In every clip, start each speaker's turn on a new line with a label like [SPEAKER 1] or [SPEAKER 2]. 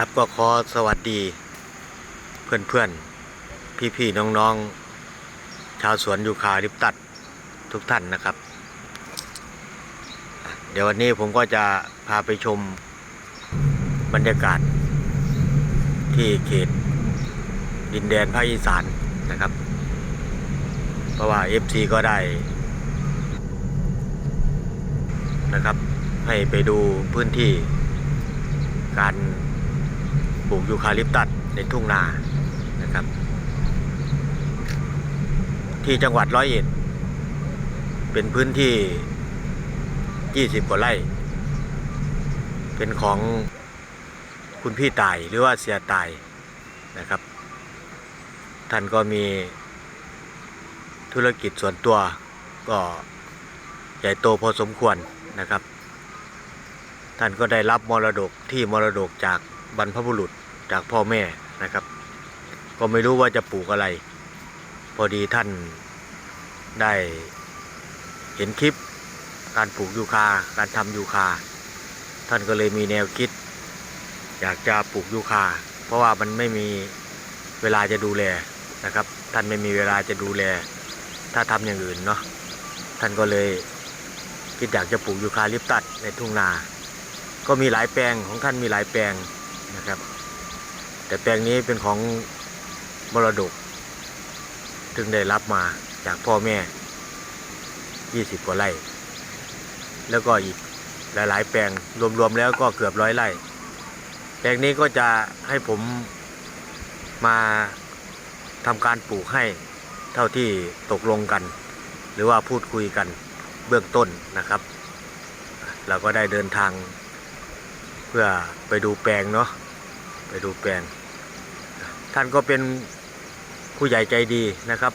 [SPEAKER 1] ครับก็ขอสวัสดี เพื่อนเพื่อนพี่พี่ๆ น้องๆ ชาวสวนยูคาลิปตัดทุกท่านนะครับ เดี๋ยววันนี้ผมก็จะพาไปชมบรรยากาศ ที่เขตดินแดนภาคอีสานนะครับ เพราะว่า FC ก็ได้นะครับ ให้ไปดูพื้นที่การ ปลูกยูคาลิปตัสในทุ่งนานะครับ ที่จังหวัดร้อยเอ็ด เป็นพื้นที่ 20 กว่าไร่ เป็นของคุณพี่ตายหรือว่าเสียตายนะครับ ท่านก็มีธุรกิจส่วนตัวก็ใหญ่โตพอสมควรนะครับ ท่านก็ได้รับมรดกที่มรดกจากบรรพบุรุษ จากพ่อแม่นะครับ ก็ไม่รู้ว่าจะปลูกอะไร พอดีท่านได้เห็นคลิปการปลูกยูคา การทำยูคา ท่านก็เลยมีแนวคิด อยากจะปลูกยูคา เพราะว่ามันไม่มีเวลาจะดูแลนะครับ ท่านไม่มีเวลาจะดูแล ถ้าทำอย่างอื่นเนาะท่านก็เลยคิดอยากจะปลูกยูคาลิปตัสในทุ่งนา ก็มีหลายแปลงของท่านมีหลายแปลงนะครับ แต่แปลงนี้เป็นของมรดกถึงได้รับมาจากพ่อแม่ 20 กว่าไร่ แล้วก็อีกหลาย ๆ แปลงรวม ๆ แล้วก็เกือบร้อยไร่ แปลงนี้ก็จะให้ผมมาทำการปลูกให้เท่าที่ตกลงกัน หรือว่าพูดคุยกันเบื้องต้นนะครับ เราก็ได้เดินทาง เพื่อไปดูแปลงเนาะไปดูแปลง ท่านก็เป็นผู้ใหญ่ใจดีนะครับ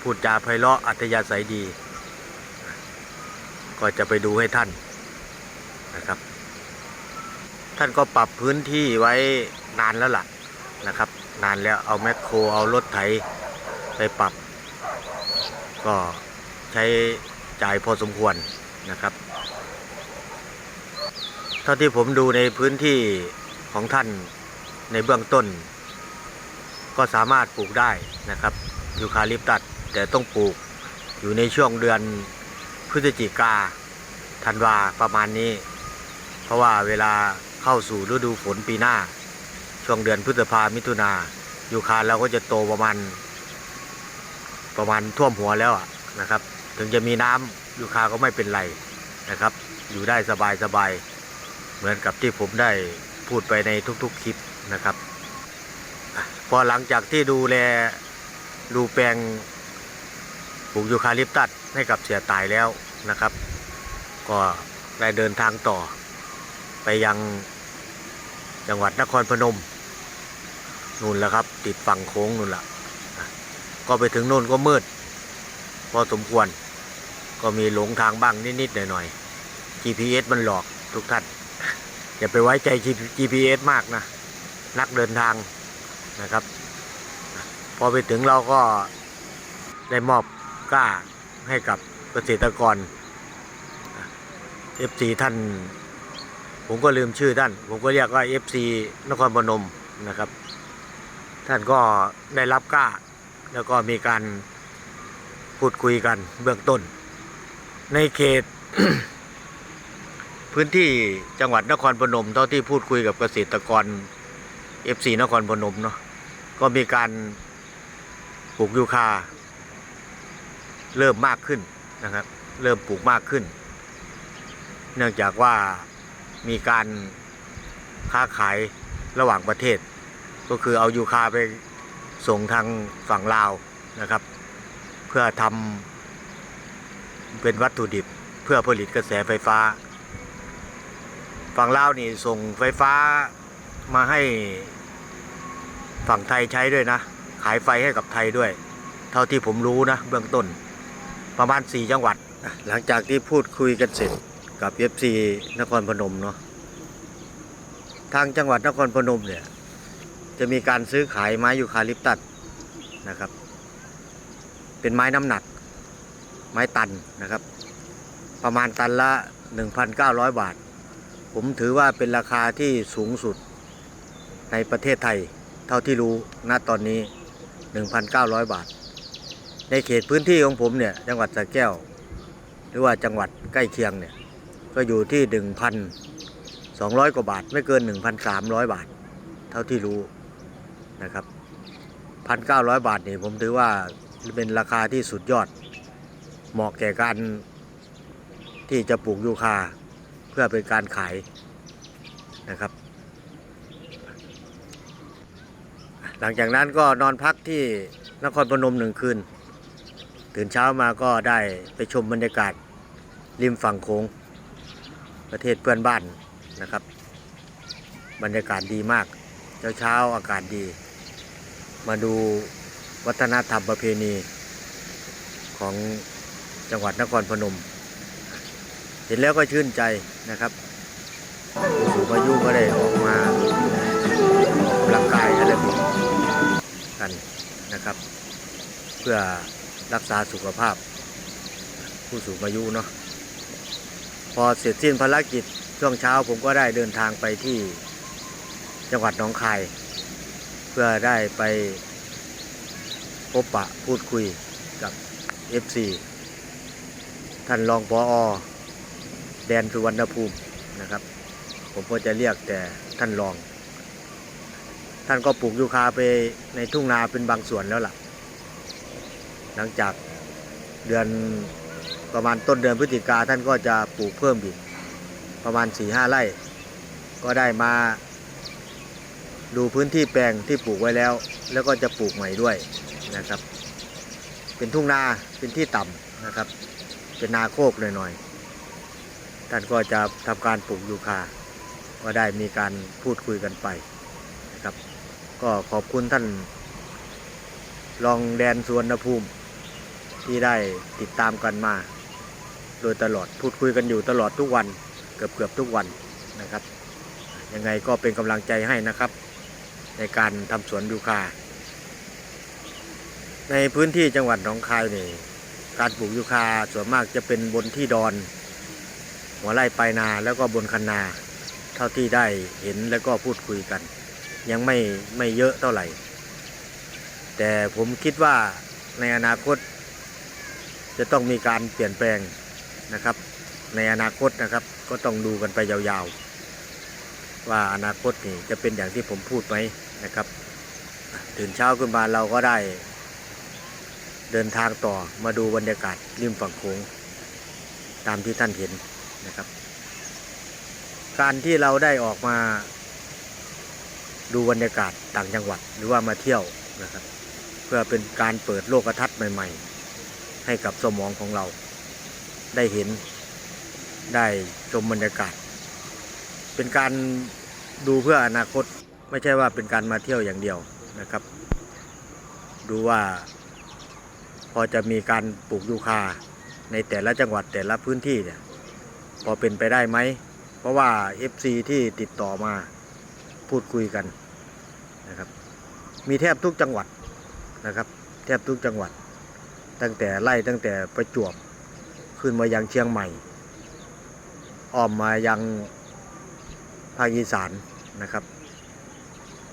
[SPEAKER 1] พูดจาไพเราะอัธยาศัยดี ก็จะไปดูให้ท่านนะครับ ท่านก็ปรับพื้นที่ไว้นานแล้วล่ะนะครับ นานแล้วเอาแมคโครเอารถไถไปปรับ ก็ใช้จ่ายพอสมควรนะครับ เท่าที่ผมดูในพื้นที่ของท่านในเบื้องต้น ก็สามารถปลูกได้นะครับยูคาลิปตัสแต่ต้องปลูกอยู่ในช่วงเดือนพฤศจิกาธันวาประมาณนี้ เพราะว่าเวลาเข้าสู่ฤดูฝนปีหน้า ช่วงเดือนพฤษภามิถุนายูคาเราก็จะโตประมาณ ประมาณท่วมหัวแล้วนะครับ ถึงจะมีน้ำยูคาก็ไม่เป็นไรนะครับ อยู่ได้สบายสบายๆเหมือนกับที่ผมได้พูดไปในทุกๆคลิปนะครับ พอหลังจากที่ดูแลดูแปลงปลูกยูคาลิปตัสให้กับเสียตายแล้วนะครับ ก็ได้เดินทางต่อ ไปยังจังหวัดนครพนมนู่นแล้วครับ ติดฝั่งโค้งนู่นละอะก็ไปถึงนู่นก็มืด พอสมควร ก็มีหลงทางบ้างนิด ๆ หน่อย ๆ GPS มันหลอกทุกท่านอย่าไปไว้ใจ GPS มากนะ นักเดินทาง นะครับ พอไปถึงเราก็ได้มอบกล้าให้กับเกษตรกร FC ท่าน ผมก็ลืมชื่อท่าน ผมก็เรียกว่า FC นครพนมนะครับ ท่านก็ได้รับกล้า แล้วก็มีการพูดคุยกันเบื้องต้น ในเขตพื้นที่จังหวัดนครพนมเท่าที่พูดคุยกับเกษตรกร FC นครพนมเนาะ ก็มีการปลูกยูคา เริ่มมากขึ้นนะครับ เริ่มปลูกมากขึ้น เนื่องจากว่ามีการค้าขายระหว่างประเทศ ก็คือเอายูคาไปส่งทางฝั่งลาวนะครับ เพื่อทำเป็นวัตถุดิบเพื่อผลิตกระแสไฟฟ้า ฝั่งลาวนี่ส่งไฟฟ้ามาให้ ฝั่งไทยใช้ด้วยนะ ขายไฟให้กับไทยด้วย เท่าที่ผมรู้นะ เบื้องต้น ประมาณ 4 จังหวัด หลังจากที่พูดคุยกันเสร็จกับ FC นครพนมเนาะทางจังหวัดนครพนมเนี่ย จะมีการซื้อขายไม้ยูคาลิปตัสนะครับ เป็นไม้น้ำหนัก ไม้ตันนะครับ ประมาณตันละ 1,900 บาท ผมถือว่าเป็นราคาที่สูงสุดในประเทศไทย เท่าที่รู้ณตอนนี้ 1,900 บาท ในเขตพื้นที่ของผมเนี่ยจังหวัดสระแก้ว หรือว่าจังหวัดใกล้เคียงเนี่ยก็อยู่ที่ 1,200 กว่าบาท ไม่เกิน 1,300 บาท เท่าที่รู้นะครับ 1,900 บาทนี่ผมถือว่าเป็นราคาที่สุดยอด เหมาะแก่การที่จะปลูกยูคาเพื่อเป็นการขายนะครับ หลังจากนั้นก็นอนพักที่นครพนมหนึ่งคืน ตื่นเช้ามาก็ได้ไปชมบรรยากาศริมฝั่งโขงประเทศเพื่อนบ้านนะครับ บรรยากาศดีมาก เช้าเช้าอากาศดี มาดูวัฒนธรรมประเพณี ของจังหวัดนครพนม เห็นแล้วก็ชื่นใจนะครับผู้สูงอายุก็ได้ กันนะครับ เพื่อรักษาสุขภาพ ผู้สูงอายุเนาะพอเสร็จสิ้นภารกิจช่วงเช้าผมก็ได้เดินทางไปที่จังหวัดหนองคาย เพื่อได้ไปพบปะพูดคุยกับ FC ท่านรองปออแดนสุวรรณภูมินะครับ ผมก็จะเรียกแต่ท่านรอง ท่านก็ปลูกยูคาไปในทุ่งนาเป็นบางส่วนแล้วล่ะ หลังจากเดือนประมาณต้นเดือนพฤศจิกาท่านก็จะปลูกเพิ่มอีกประมาณ4ี่ห้าไร่ ก็ได้มา ดูพื้นที่แปลงที่ปลูกไว้แล้ว แล้วก็จะปลูกใหม่ด้วยนะครับ เป็นทุ่งนาเป็นที่ต่ำนะครับ เป็นนาโคกหน่อยๆท่านก็จะทำการปลูกยูคาก็ได้มีการพูดคุยกันไปนะครับ ก็ขอบคุณท่านรองแดนสวนภูมิ ที่ได้ติดตามกันมา โดยตลอดพูดคุยกันอยู่ตลอดทุกวันเกือบเกือบทุกวันนะครับ ยังไงก็เป็นกำลังใจให้นะครับ ในการทำสวนยูคา ในพื้นที่จังหวัดหนองคายนี่การปลูกยูคาส่วนมากจะเป็นบนที่ดอน หัวไร่ปลายนาแล้วก็บนคันนา เท่าที่ได้เห็นแล้วก็พูดคุยกัน ยังไม่ไม่เยอะเท่าไหร่ แต่ผมคิดว่าในอนาคต จะต้องมีการเปลี่ยนแปลงนะครับ ในอนาคตนะครับก็ต้องดูกันไปยาวๆ ว่าอนาคตนี่จะเป็นอย่างที่ผมพูดไหมนะครับตื่นเช้าขึ้นมาเราก็ได้ เดินทางต่อมาดูบรรยากาศริมฝั่งโขงตามที่ท่านเห็นนะครับ การที่เราได้ออกมา ดูบรรยากาศต่างจังหวัดหรือว่ามาเที่ยวนะครับ เพื่อเป็นการเปิดโลกทัศน์ใหม่ ๆ ให้กับสมองของเรา ได้เห็นได้ชมบรรยากาศ เป็นการดูเพื่ออนาคตไม่ใช่ว่าเป็นการมาเที่ยวอย่างเดียวนะครับ ดูว่าพอจะมีการปลูกยูคาในแต่ละจังหวัดแต่ละพื้นที่เนี่ยพอเป็นไปได้ไหม เพราะว่า FC ที่ติดต่อมา พูดคุยกันนะครับ มีแทบทุกจังหวัดนะครับ แทบทุกจังหวัด ตั้งแต่ไล่ตั้งแต่ประจวบขึ้นมายังเชียงใหม่ อ้อมมายังภาคอีสานนะครับ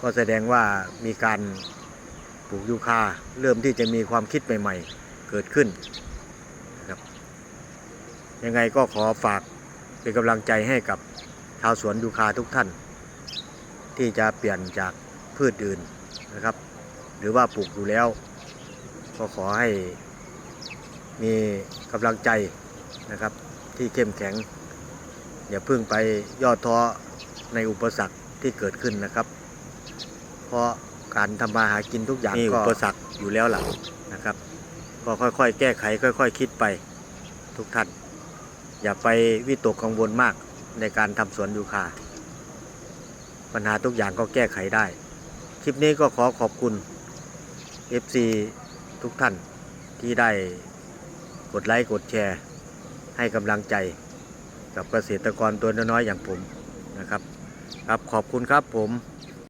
[SPEAKER 1] ก็แสดงว่ามีการปลูกยูคาเริ่มที่จะมีความคิดใหม่ๆ เกิดขึ้นนะครับ ยังไงก็ขอฝากเป็นกำลังใจให้กับชาวสวนยูคาทุกท่าน ที่จะเปลี่ยนจากพืชอื่นนะครับ หรือว่าปลูกอยู่แล้ว ก็ขอให้มีกำลังใจนะครับ ที่เข้มแข็ง อย่าเพิ่งไปย่อท้อในอุปสรรคที่เกิดขึ้นนะครับ เพราะการทำมาหากินทุกอย่างมีอุปสรรคอยู่แล้วล่ะนะครับ ก็ค่อยๆ แก้ไข ค่อยๆคิดไปทุกท่านอย่าไปวิตกกังวลมากในการทำสวนยูคา ปัญหาทุกอย่างก็แก้ไขได้ คลิปนี้ก็ขอขอบคุณ FC ทุกท่านที่ได้กดไลค์กดแชร์ ให้กำลังใจกับเกษตรกรตัวน้อยๆอย่างผมนะครับ ครับขอบคุณครับผม